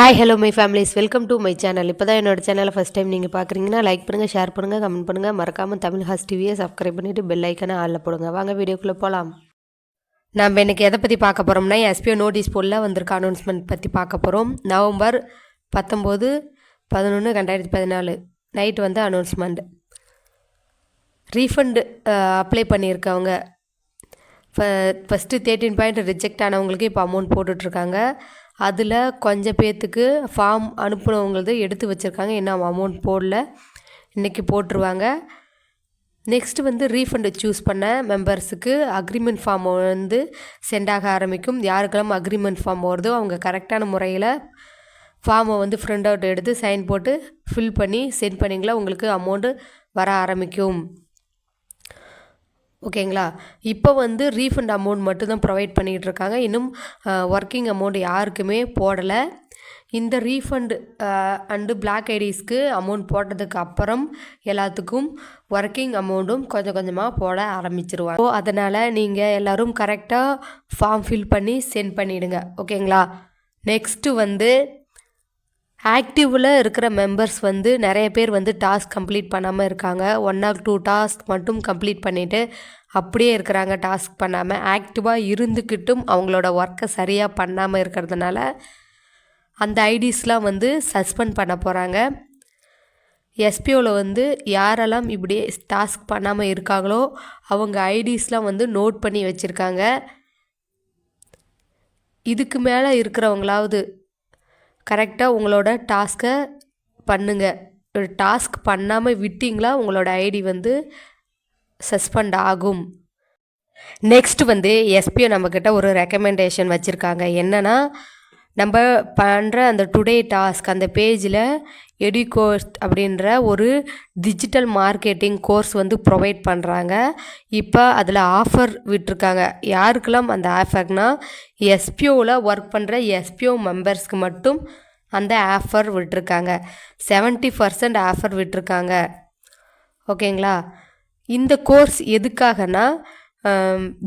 Hi hello my families welcome to my channel இப்போ தான் என்னோட சேனலை ஃபஸ்ட் டைம் நீங்கள் பார்க்குறீங்கன்னா லைக் பண்ணுங்கள் ஷேர் பண்ணுங்கள் கமெண்ட் பண்ணுங்கள் மறக்காமல் தமிழ் ஹாஸ் டிவியை சப்ஸ்கிரைப் பண்ணிவிட்டு பெல் ஐக்கனை ஆளில் போடுங்க. வாங்க வீடியோக்குள்ளே போகலாம் நம்ம இன்றைக்கி எதை பற்றி பார்க்க போகிறோம்னா எஸ்பிஓ நோட்டீஸ் போர்டில் வந்திருக்க அனௌன்ஸ்மெண்ட் பற்றி பார்க்க போகிறோம் நவம்பர் பத்தொம்போது பதினொன்று ரெண்டாயிரத்தி பதினாலு. நைட் வந்து அனௌன்ஸ்மெண்ட் ரீஃபண்டு அப்ளை பண்ணியிருக்கவங்க. ஃபஸ்ட்டு தேர்ட்டின் பாயிண்ட் ரிஜெக்ட் ஆனவங்களுக்கு இப்போ அமௌண்ட் போட்டுட்ருக்காங்க அதில் கொஞ்சம் பேர்த்துக்கு ஃபார்ம் அனுப்புனவங்களது எடுத்து வச்சுருக்காங்க. இன்னும் அமௌண்ட் போடல இன்றைக்கி போட்டுருவாங்க. நெக்ஸ்ட்டு வந்து ரீஃபண்டு சூஸ் பண்ண மெம்பர்ஸுக்கு அக்ரிமெண்ட் ஃபார்ம் வந்து சென்ட் ஆக ஆரம்பிக்கும். யாருக்கெல்லாம் அக்ரிமெண்ட் ஃபார்ம் வருதோ அவங்க கரெக்டான முறையில் ஃபார்மை வந்து ஃப்ரிண்ட் அவுட் எடுத்து சைன் போட்டு ஃபில் பண்ணி சென்ட் பண்ணிங்களா உங்களுக்கு அமௌண்ட்டு வர ஆரம்பிக்கும். ஓகேங்களா? இப்போ வந்து ரீஃபண்ட் அமௌண்ட் மட்டும்தான் ப்ரொவைட் பண்ணிகிட்டு இருக்காங்க இன்னும் ஒர்க்கிங் அமௌண்ட் யாருக்குமே போடலை. இந்த ரீஃபண்டு அண்டு பிளாக் ஐடிஸ்க்கு அமௌண்ட் போட்டதுக்கு அப்புறம் எல்லாத்துக்கும் ஒர்க்கிங் அமௌண்ட்டும் கொஞ்சம் கொஞ்சமாக போட ஆரம்பிச்சிருவாங்க. ஸோ அதனால் நீங்கள் எல்லோரும் கரெக்டாக ஃபார்ம் ஃபில் பண்ணி சென்ட் பண்ணிவிடுங்க ஓகேங்களா? நெக்ஸ்ட்டு வந்து ஆக்டிவில் இருக்கிற மெம்பர்ஸ் வந்து நிறைய பேர் வந்து டாஸ்க் கம்ப்ளீட் பண்ணாமல் இருக்காங்க. ஒன் ஆர் டூ டாஸ்க் மட்டும் கம்ப்ளீட் பண்ணிவிட்டு அப்படியே இருக்கிறாங்க டாஸ்க் பண்ணாமல் ஆக்டிவாக இருந்துக்கிட்டும் அவங்களோட ஒர்க்கை சரியாக பண்ணாமல் இருக்கிறதுனால அந்த ஐடிஸ்லாம் வந்து சஸ்பெண்ட் பண்ண போகிறாங்க எஸ்பிஓவில் வந்து யாரெல்லாம் இப்படியே டாஸ்க் பண்ணாமல் இருக்காங்களோ அவங்க ஐடிஸ்லாம் வந்து நோட் பண்ணி வச்சுருக்காங்க. இதுக்கு மேலே இருக்கிறவங்களாவது கரெக்டாக உங்களோட டாஸ்க்கை பண்ணுங்கள் டாஸ்க் பண்ணாமல் விட்டிங்களா உங்களோட ஐடி வந்து சஸ்பெண்ட் ஆகும். நெக்ஸ்ட் வந்து எஸ்பிஓ நம்மக்கிட்ட ஒரு ரெக்கமெண்டேஷன் வச்சுருக்காங்க. என்னென்னா நம்ம பண்ணுற அந்த டுடே டாஸ்க் அந்த பேஜில் எடிகோர்ஸ் அப்படின்ற ஒரு டிஜிட்டல் மார்க்கெட்டிங் கோர்ஸ் வந்து ப்ரொவைட் பண்ணுறாங்க இப்போ அதில் ஆஃபர் விட்டுருக்காங்க. யாருக்கெல்லாம் அந்த ஆஃபர்னால் எஸ்பிஓவில் ஒர்க் பண்ணுற எஸ்பிஓ மெம்பர்ஸ்க்கு மட்டும் அந்த ஆஃபர் விட்டுருக்காங்க. செவன்ட்டி பர்சன்ட் ஆஃபர் விட்டுருக்காங்க. ஓகேங்களா இந்த கோர்ஸ் எதுக்காகனா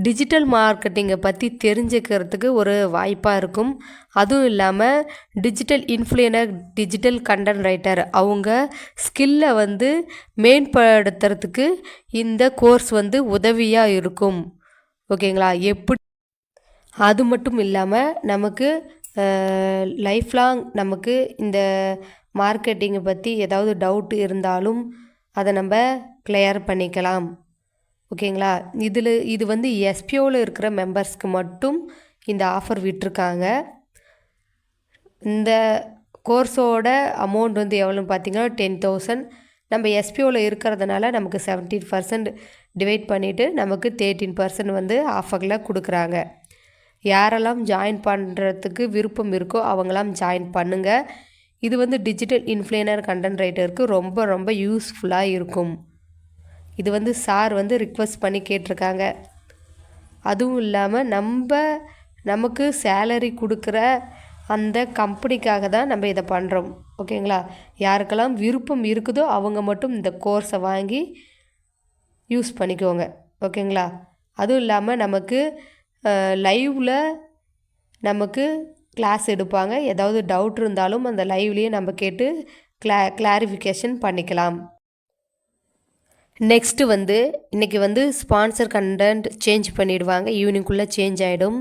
டிஜிட்டல் மார்க்கெட்டிங்கை பற்றி தெரிஞ்சுக்கிறதுக்கு ஒரு வாய்ப்பாக இருக்கும். அதுவும் இல்லாமல் digital influencer digital content writer அவங்க ஸ்கில்லை வந்து மேம்படுத்துறதுக்கு இந்த கோர்ஸ் வந்து உதவியாக இருக்கும். ஓகேங்களா? எப்படி? அது மட்டும் இல்லாமல் நமக்கு லைஃப் லாங் நமக்கு இந்த மார்க்கெட்டிங்கை பற்றி ஏதாவது டவுட் இருந்தாலும் அதை நம்ம கிளியர் பண்ணிக்கலாம். ஓகேங்களா? இதில் இது வந்து எஸ்பிஓவில் இருக்கிற மெம்பர்ஸ்க்கு மட்டும் இந்த ஆஃபர் விட்டுருக்காங்க. இந்த கோர்ஸோட அமௌண்ட் வந்து எவ்வளோன்னு பார்த்தீங்கன்னா டென் தௌசண்ட் நம்ம எஸ்பிஓவில் இருக்கிறதுனால நமக்கு செவன்டீன் பர்சன்ட் டிவைட் பண்ணிவிட்டு நமக்கு தேர்ட்டீன் பர்சன்ட் வந்து ஆஃபரில் கொடுக்குறாங்க. யாரெல்லாம் ஜாயின் பண்ணுறதுக்கு விருப்பம் இருக்கோ அவங்களாம் ஜாயின் பண்ணுங்கள் இது வந்து டிஜிட்டல் இன்ஃப்ளூயனர் கண்டென்ட் ரைட்டருக்கு ரொம்ப ரொம்ப யூஸ்ஃபுல்லாக இருக்கும். இது வந்து சார் வந்து ரிக்வஸ்ட் பண்ணி கேட்டிருக்காங்க. அதுவும் இல்லாமல் நம்ம நமக்கு சேலரி கொடுக்குற அந்த கம்பெனிக்காக தான் நம்ம இதை பண்ணுறோம் ஓகேங்களா யாருக்கெல்லாம் விருப்பம் இருக்குதோ அவங்க மட்டும் இந்த கோர்ஸை வாங்கி யூஸ் பண்ணிக்கோங்க. ஓகேங்களா அதுவும் இல்லாமல் நமக்கு லைவில் நமக்கு கிளாஸ் எடுப்பாங்க. ஏதாவது டவுட் இருந்தாலும் அந்த லைவ்லேயே நம்ம கேட்டு கிளா கிளாரிஃபிகேஷன் பண்ணிக்கலாம். நெக்ஸ்ட்டு வந்து இன்றைக்கி வந்து ஸ்பான்சர் கண்டென்ட் சேஞ்ச் பண்ணிவிடுவாங்க ஈவினிங்குள்ளே சேஞ்ச் ஆகிடும்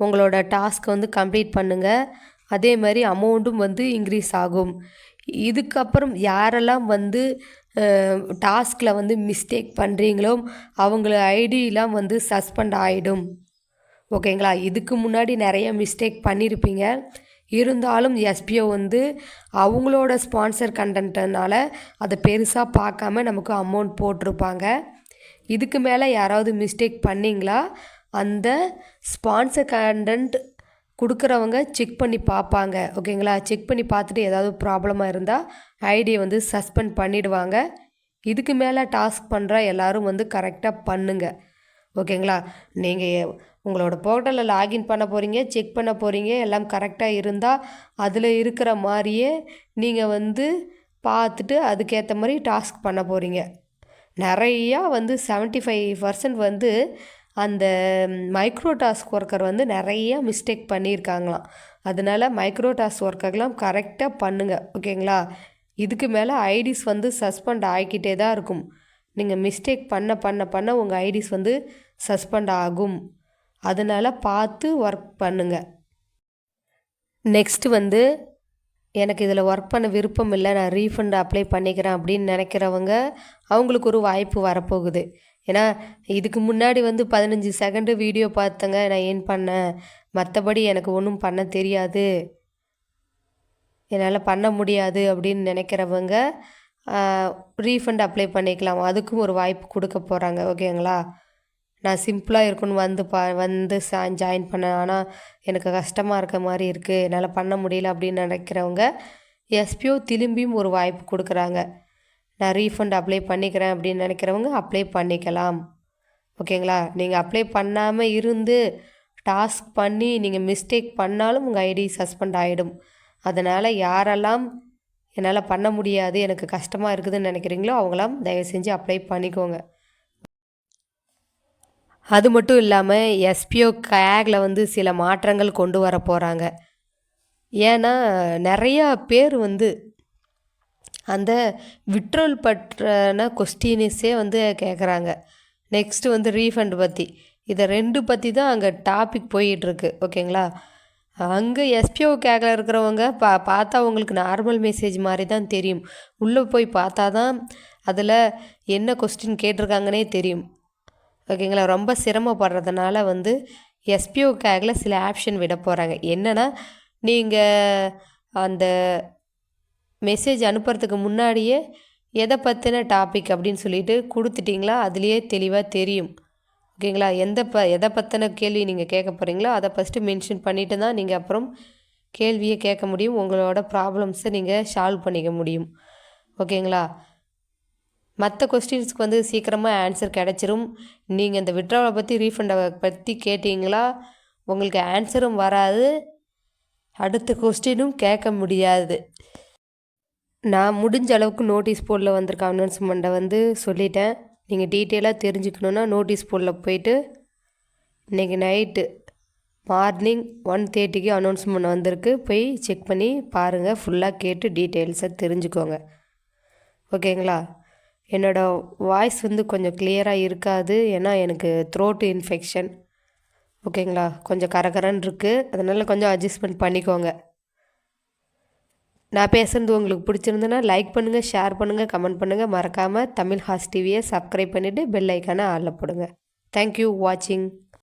உங்களோட டாஸ்க் வந்து கம்ப்ளீட் பண்ணுங்கள் அதே மாதிரி அமௌண்ட்டும் வந்து இன்க்ரீஸ் ஆகும். இதுக்கப்புறம் யாரெல்லாம் வந்து டாஸ்கில் வந்து மிஸ்டேக் பண்ணுறீங்களோ அவங்கள ஐடியெலாம் வந்து சஸ்பெண்ட் ஆகிடும் ஓகேங்களா இதுக்கு முன்னாடி நிறைய மிஸ்டேக் பண்ணியிருப்பீங்க இருந்தாலும் எஸ்பிஓ வந்து அவங்களோட ஸ்பான்சர் கண்டென்ட்னால அதை பெருசாக பார்க்காம நமக்கு அமௌண்ட் போட்டிருப்பாங்க. இதுக்கு மேலே யாராவது மிஸ்டேக் பண்ணிங்களா? அந்த ஸ்பான்சர் கண்டென்ட் கொடுக்குறவங்க செக் பண்ணி பார்ப்பாங்க. ஓகேங்களா செக் பண்ணி பார்த்துட்டு ஏதாவது ப்ராப்ளமாக இருந்தால் ஐடியை வந்து சஸ்பெண்ட் பண்ணிவிடுவாங்க இதுக்கு மேலே டாஸ்க் பண்ணுற எல்லோரும் வந்து கரெக்டாக பண்ணுங்கள் ஓகேங்களா நீங்கள் உங்களோட போர்ட்டலில் லாகின் பண்ண போகிறீங்க செக் பண்ண போகிறீங்க எல்லாம் கரெக்டாக இருந்தால் அதில் இருக்கிற மாதிரியே நீங்கள் வந்து பார்த்துட்டு அதுக்கேற்ற மாதிரி டாஸ்க் பண்ண போகிறீங்க நிறையா வந்து செவன்ட்டி ஃபைவ் பர்சன்ட் வந்து அந்த மைக்ரோ டாஸ்க் ஒர்க்கர் வந்து நிறைய மிஸ்டேக் பண்ணியிருக்காங்களாம். அதனால மைக்ரோ டாஸ்க் ஒர்க்கர்லாம் கரெக்டாக பண்ணுங்கள் ஓகேங்களா இதுக்கு மேலே ஐடிஸ் வந்து சஸ்பெண்ட் ஆகிக்கிட்டே தான் இருக்கும். நீங்கள் மிஸ்டேக் பண்ண பண்ண பண்ண உங்கள் ஐடிஸ் வந்து சஸ்பெண்ட் ஆகும். அதனால் பார்த்து ஒர்க் பண்ணுங்கள் நெக்ஸ்ட்டு வந்து எனக்கு இதில் ஒர்க் பண்ண விருப்பம் இல்லை நான் ரீஃபண்ட் அப்ளை பண்ணிக்கிறேன் அப்படின்னு நினைக்கிறவங்க அவங்களுக்கு ஒரு வாய்ப்பு வரப்போகுது. ஏன்னா இதுக்கு முன்னாடி வந்து பதினஞ்சு செகண்டு வீடியோ பார்த்தங்க நான் ஏன் பண்ணேன்? மற்றபடி எனக்கு ஒன்றும் பண்ண தெரியாது. என்னால் பண்ண முடியாது அப்படின்னு நினைக்கிறவங்க ரீஃபண்ட் அப்ளை பண்ணிக்கலாம். அதுக்கும் ஒரு வாய்ப்பு கொடுக்க போகிறாங்க ஓகேங்களா நான் சிம்பிளாக இருக்குன்னு வந்து பா வந்து சா ஜாயின் பண்ணேன். ஆனால் எனக்கு கஷ்டமாக இருக்க மாதிரி இருக்குது என்னால் பண்ண முடியல அப்படின்னு நினைக்கிறவங்க எஸ்பிஓ திரும்பியும் ஒரு வாய்ப்பு கொடுக்குறாங்க. நான் ரீஃபண்ட் அப்ளை பண்ணிக்கிறேன் அப்படின்னு நினைக்கிறவங்க அப்ளை பண்ணிக்கலாம். ஓகேங்களா? நீங்கள் அப்ளை பண்ணாமல் இருந்து டாஸ்க் பண்ணி நீங்கள் மிஸ்டேக் பண்ணாலும் உங்கள் ஐடி சஸ்பெண்ட் ஆகிடும் அதனால் யாரெல்லாம் என்னால் பண்ண முடியாது எனக்கு கஷ்டமாக இருக்குதுன்னு நினைக்கிறீங்களோ அவங்களாம் தயவு செஞ்சு அப்ளை பண்ணிக்கோங்க. அது மட்டும் இல்லாமல் எஸ்பிஓ கேகில் வந்து சில மாற்றங்கள் கொண்டு வர போகிறாங்க ஏன்னா நிறையா பேர் வந்து அந்த விட்ரோல் பற்றின கொஸ்டினிஸே வந்து கேட்குறாங்க நெக்ஸ்ட்டு வந்து ரீஃபண்ட் பற்றி இதை ரெண்டு பற்றி தான் அங்கே டாபிக் போயிட்டுருக்கு. ஓகேங்களா? அங்கே எஸ்பிஓ கேக்கில் இருக்கிறவங்க பா பார்த்தா உங்களுக்கு நார்மல் மெசேஜ் மாதிரி தான் தெரியும். உள்ளே போய் பார்த்தா தான் அதில் என்ன கொஸ்டின் கேட்டிருக்காங்கன்னே தெரியும். ஓகேங்களா? ரொம்ப சிரமப்படுறதுனால வந்து எஸ்பிஓ கேக்கில் சில ஆப்ஷன் விட போகிறாங்க என்னென்னா நீங்கள் அந்த மெசேஜ் அனுப்புறதுக்கு முன்னாடியே எதை பற்றின டாபிக் அப்படின்னு சொல்லிட்டு கொடுத்துட்டிங்களா? அதுலேயே தெளிவாக தெரியும். ஓகேங்களா? எந்த ப எதை பற்றின கேள்வி நீங்கள் கேட்க போகிறீங்களோ அதை ஃபஸ்ட்டு மென்ஷன் பண்ணிவிட்டு தான் நீங்கள் அப்புறம் கேள்வியை கேட்க முடியும். உங்களோட ப்ராப்ளம்ஸை நீங்கள் சால்வ் பண்ணிக்க முடியும். ஓகேங்களா? மற்ற கொஸ்டின்ஸ்க்கு வந்து சீக்கிரமாக ஆன்சர் கிடச்சிரும். நீங்கள் இந்த விட்ராவலை பற்றி ரீஃபண்டை பற்றி கேட்டிங்களா? உங்களுக்கு ஆன்சரும் வராது. அடுத்த கொஸ்டினும் கேட்க முடியாது. நான் முடிஞ்ச அளவுக்கு நோட்டீஸ் போர்டில் வந்திருக்க அனௌன்ஸ்மெண்ட்டை வந்து சொல்லிட்டேன். நீங்கள் டீட்டெயிலாக தெரிஞ்சுக்கணுன்னா நோட்டீஸ் போர்டில் போயிட்டு இன்றைக்கி நைட்டு மார்னிங் ஒன் தேர்ட்டிக்கு அனௌன்ஸ்மெண்ட் வந்திருக்கு. போய் செக் பண்ணி பாருங்கள் ஃபுல்லாக கேட்டு டீட்டெயில்ஸை தெரிஞ்சுக்கோங்க. ஓகேங்களா என்னோடய வாய்ஸ் வந்து கொஞ்சம் கிளியராக இருக்காது. ஏன்னா எனக்கு த்ரோட்டு இன்ஃபெக்ஷன் ஓகேங்களா? கொஞ்சம் கரகரன்னு இருக்குது அதனால் கொஞ்சம் அட்ஜஸ்ட்மெண்ட் பண்ணிக்கோங்க. நான் பேசுகிறது உங்களுக்கு பிடிச்சிருந்துன்னா லைக் பண்ணுங்கள் ஷேர் பண்ணுங்கள் கமெண்ட் பண்ணுங்கள் மறக்காமல் தமிழ் ஹாஸ் டிவியை சப்ஸ்கிரைப் பண்ணிவிட்டு பெல் ஐக்கானை ஆளில் போடுங்க. தேங்க்யூ வாட்சிங்